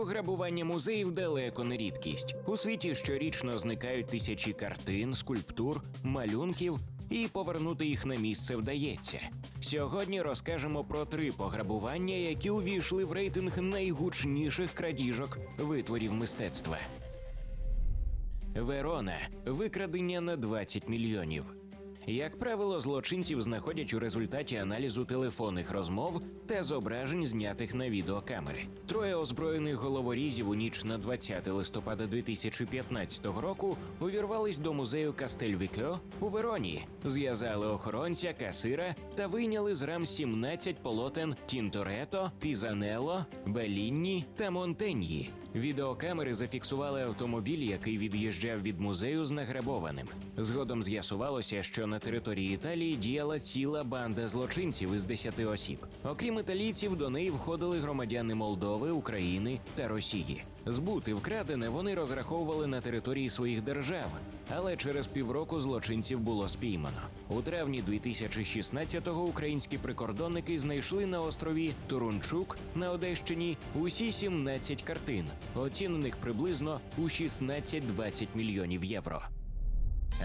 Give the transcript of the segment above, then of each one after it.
Пограбування музеїв далеко не рідкість. У світі щорічно зникають тисячі картин, скульптур, малюнків, і повернути їх на місце вдається. Сьогодні розкажемо про три пограбування, які увійшли в рейтинг найгучніших крадіжок витворів мистецтва. Верона викрадення на 20 мільйонів. Як правило, злочинців знаходять у результаті аналізу телефонних розмов та зображень, знятих на відеокамери. Троє озброєних головорізів у ніч на 20 листопада 2015 року увірвались до музею Кастельвікьо у Вероні, зв'язали охоронця, касира та вийняли з рам 17 полотен Тінторето, Пізанело, Белінні та Монтеньї. Відеокамери зафіксували автомобіль, який від'їжджав від музею з награбованим. Згодом з'ясувалося, що на території Італії діяла ціла банда злочинців із 10 осіб. Окрім італійців, до неї входили громадяни Молдови, України та Росії. Збути вкрадене вони розраховували на території своїх держав, але через півроку злочинців було спіймано. У травні 2016-го українські прикордонники знайшли на острові Турунчук на Одещині усі 17 картин, оцінених приблизно у 16-20 мільйонів євро.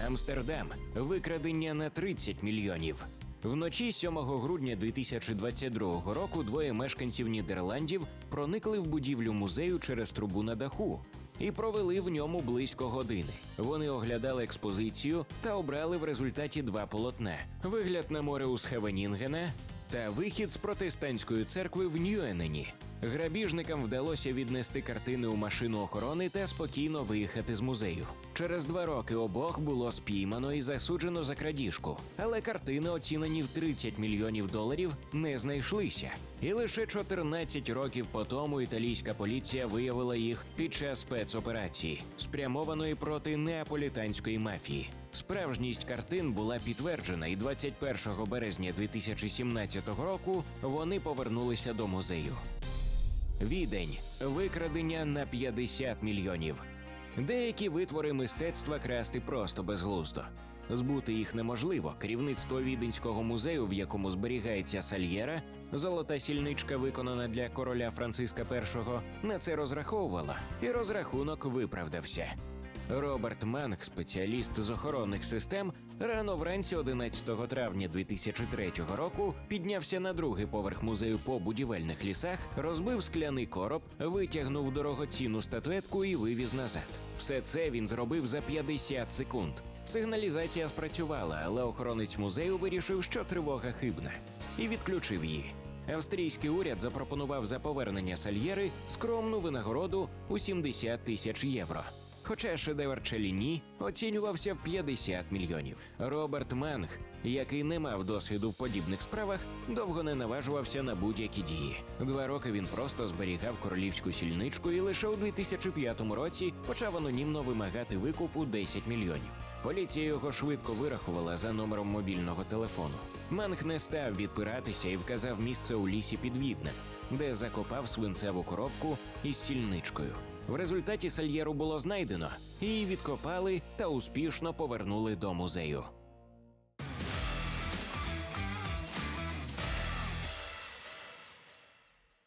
Амстердам викрадення на 30 мільйонів. Вночі 7 грудня 2022 року двоє мешканців Нідерландів проникли в будівлю музею через трубу на даху і провели в ньому близько години. Вони оглядали експозицію та обрали в результаті два полотна: вигляд на море у Схевенінгена та вихід з протестантської церкви в Ньюенені. Грабіжникам вдалося віднести картини у машину охорони та спокійно виїхати з музею. Через два роки обох було спіймано і засуджено за крадіжку, але картини, оцінені в 30 мільйонів доларів, не знайшлися. І лише 14 років по тому італійська поліція виявила їх під час спецоперації, спрямованої проти неаполітанської мафії. Справжність картин була підтверджена, і 21 березня 2017 року вони повернулися до музею. Відень викрадення на 50 мільйонів. Деякі витвори мистецтва красти просто безглуздо. Збути їх неможливо. Керівництво віденського музею, в якому зберігається сальєра, золота сільничка, виконана для короля Франциска І, на це розраховувала, і розрахунок виправдався. Роберт Манг, спеціаліст з охоронних систем, рано вранці 11 травня 2003 року піднявся на другий поверх музею по будівельних лісах, розбив скляний короб, витягнув дорогоцінну статуетку і вивіз назад. Все це він зробив за 50 секунд. Сигналізація спрацювала, але охоронець музею вирішив, що тривога хибна, і відключив її. Австрійський уряд запропонував за повернення сальєри скромну винагороду у 70 тисяч євро. Хоча шедевр Челіні оцінювався в 50 мільйонів. Роберт Манг, який не мав досвіду в подібних справах, довго не наважувався на будь-які дії. Два роки він просто зберігав королівську сільничку і лише у 2005 році почав анонімно вимагати викупу 10 мільйонів. Поліція його швидко вирахувала за номером мобільного телефону. Манг не став відпиратися і вказав місце у лісі під Віднем, де закопав свинцеву коробку із сільничкою. В результаті сальєру було знайдено, її відкопали та успішно повернули до музею.